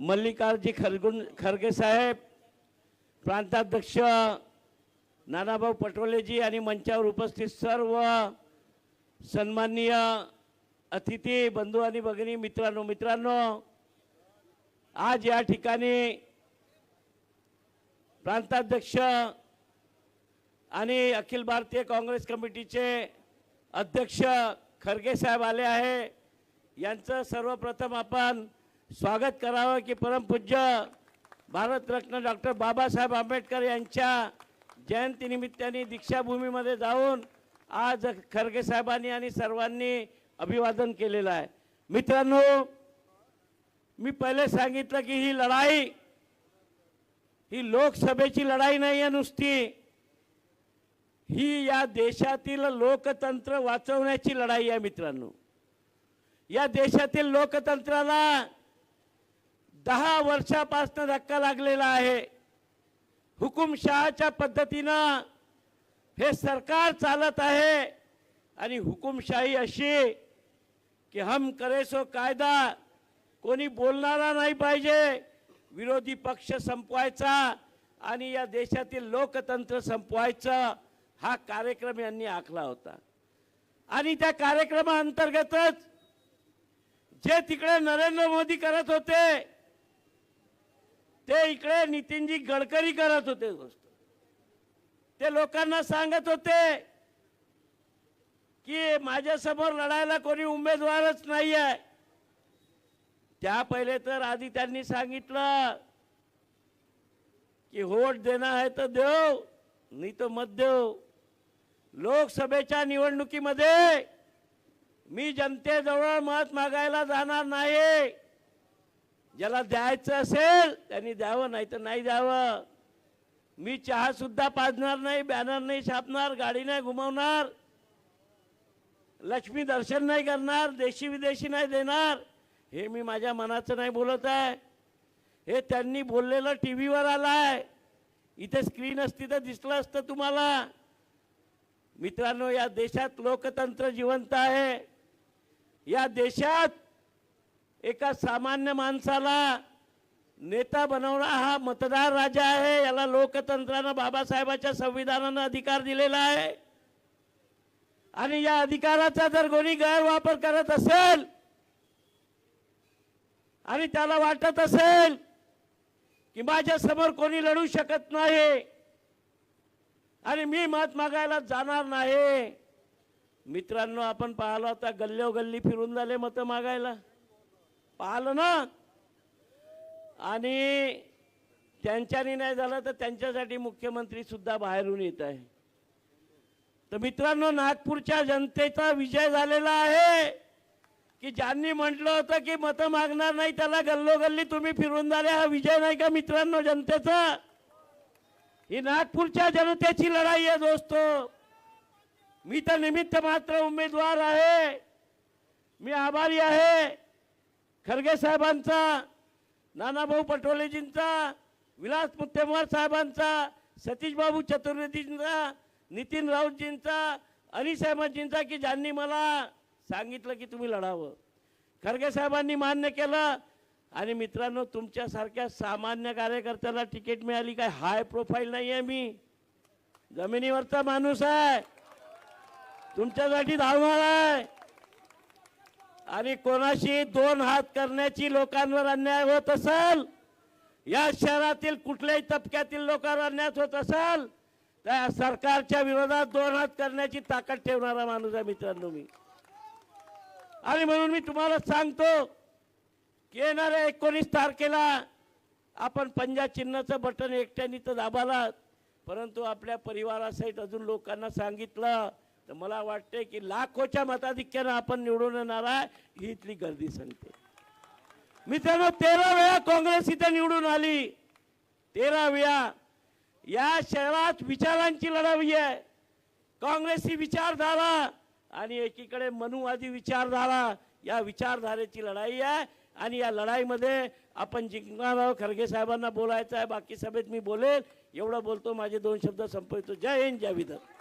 मल्लिकार्जी खरगुन खरगे साहेब प्रांताध्यक्ष नानाभाऊ पटोलेजी आणि मंचावर उपस्थित सर्व सन्माननीय अतिथी बंधू आणि भगिनी मित्रांनो मित्रांनो आज या ठिकाणी प्रांताध्यक्ष आणि अखिल भारतीय काँग्रेस कमिटीचे अध्यक्ष खरगे साहेब आले आहे. यांचं सर्वप्रथम आपण स्वागत करावं की परमपूज्य भारतरत्न डॉक्टर बाबासाहेब आंबेडकर यांच्या जयंतीनिमित्ताने दीक्षाभूमीमध्ये जाऊन आज खरगे साहेबांनी आणि सर्वांनी अभिवादन केलेलं आहे. मित्रांनो मी पहिले सांगितलं की ही लढाई ही लोकसभेची लढाई नाही आहे नुसती. ही या देशातील लोकतंत्र वाचवण्याची लढाई आहे मित्रांनो. या देशातील लोकतंत्राला दहा वर्षापासून धक्का लागलेला आहे. हुकुमशहाच्या पद्धतीनं हे सरकार चालत आहे आणि हुकुमशाही अशी की हम करेसो कायदा कोणी बोलणारा नाही पाहिजे विरोधी पक्ष संपवायचा आणि या देशातील लोकतंत्र संपवायचं हा कार्यक्रम यांनी आखला होता. आणि त्या कार्यक्रमाअंतर्गतच जे तिकडे नरेंद्र मोदी करत होते ते इकडे नितीनजी गडकरी करत होते गोष्ट. ते लोकांना सांगत होते की माझ्यासमोर लढायला कोणी उमेदवारच नाही आहे त्या पहिले तर आधी त्यांनी सांगितलं की वोट देणार आहे तर देव नाही तो मत देव. लोकसभेच्या निवडणुकीमध्ये मी जनतेजवळ मत मागायला जाणार नाही ज्याला द्यायचं असेल त्यांनी द्यावं नाही तर नाही द्यावं. मी चहा सुद्धा पाजणार नाही बॅनर नाही छापणार गाडी नाही घुमवणार. लक्ष्मी दर्शन नाही करणार देशी विदेशी नाही देणार. हे मी माझ्या मनाचं नाही बोलत आहे. हे त्यांनी बोललेलं टी व्हीवर आलाय. इथे स्क्रीन असती तर दिसलं असतं तुम्हाला. मित्रांनो या देशात लोकतंत्र जिवंत आहे. या देशात एका सामान्य माणसाला नेता बनवणं हा मतदार राजा आहे याला लोकतंत्रानं बाबासाहेबाच्या संविधानानं अधिकार दिलेला आहे. आणि या अधिकाराचा जर कोणी गैरवापर करत असेल आणि त्याला वाटत असेल की माझ्यासमोर कोणी लढू शकत नाही आणि मी मत मागायला जाणार नाही. मित्रांनो आपण पाहिलं होता गल्लोगल्ली फिरून झाले मत मागायला. पाहिलं ना आणि त्यांच्यानी नाही झालं तर त्यांच्यासाठी मुख्यमंत्री सुद्धा बाहेरून येत आहे. तर मित्रांनो नागपूरच्या जनतेचा विजय झालेला आहे. की ज्यांनी म्हटलं होतं की मतं मागणार नाही त्याला गल्लोगल्ली तुम्ही फिरून झाले. हा विजय नाही का मित्रांनो जनतेचा? ही नागपूरच्या जनतेची लढाई आहे दोस्तो. मी तर निमित्त मात्र उमेदवार आहे. मी आभारी आहे. खरगे साहेबांचा नानाभाऊ पटोलेजींचा विलास मुत्तेमवार साहेबांचा सतीशबाबू चतुर्वेदींचा नितीन राऊतजींचा अनिस अहमदजींचा की ज्यांनी मला सांगितलं की तुम्ही लढावं. खरगे साहेबांनी मान्य केलं. आणि मित्रांनो तुमच्यासारख्या सामान्य कार्यकर्त्याला तिकीट मिळाली काय? हाय प्रोफाईल नाही आहे मी. जमिनीवरचा माणूस आहे. तुमच्यासाठी धावणार आहे. आणि कोणाशी दोन हात करण्याची लोकांवर अन्याय होत असेल या शहरातील कुठल्याही तबक्यातील लोकांवर अन्याय होत असेल त्या सरकारच्या विरोधात दोन हात करण्याची ताकद ठेवणारा माणूस आहे मित्रांनो मी. आणि म्हणून मी तुम्हाला सांगतो की येणाऱ्या एकोणीस तारखेला आपण पंजा चिन्हाचं बटन एकट्याने तर दाबाला परंतु आपल्या परिवारासहित अजून लोकांना सांगितलं तर मला वाटते की लाखोच्या मताधिक्यानं आपण निवडून येणार आहे ही इथली गर्दी सांगते मित्रांनो तेरा वेळा काँग्रेस इथे निवडून आली. तेरा वेळा. या शहरात विचारांची लढाई आहे. काँग्रेसची विचारधारा आणि एकीकडे मनुवादी विचारधारा या विचारधारेची लढाई आहे. आणि या लढाईमध्ये आपण जिंकणार आहोत खरगे साहेबांना बोलायचं आहे बाकी सभेत मी बोलेल एवढं बोलतो माझे दोन शब्द संपवितो. जय हिंद जय विदर्भ.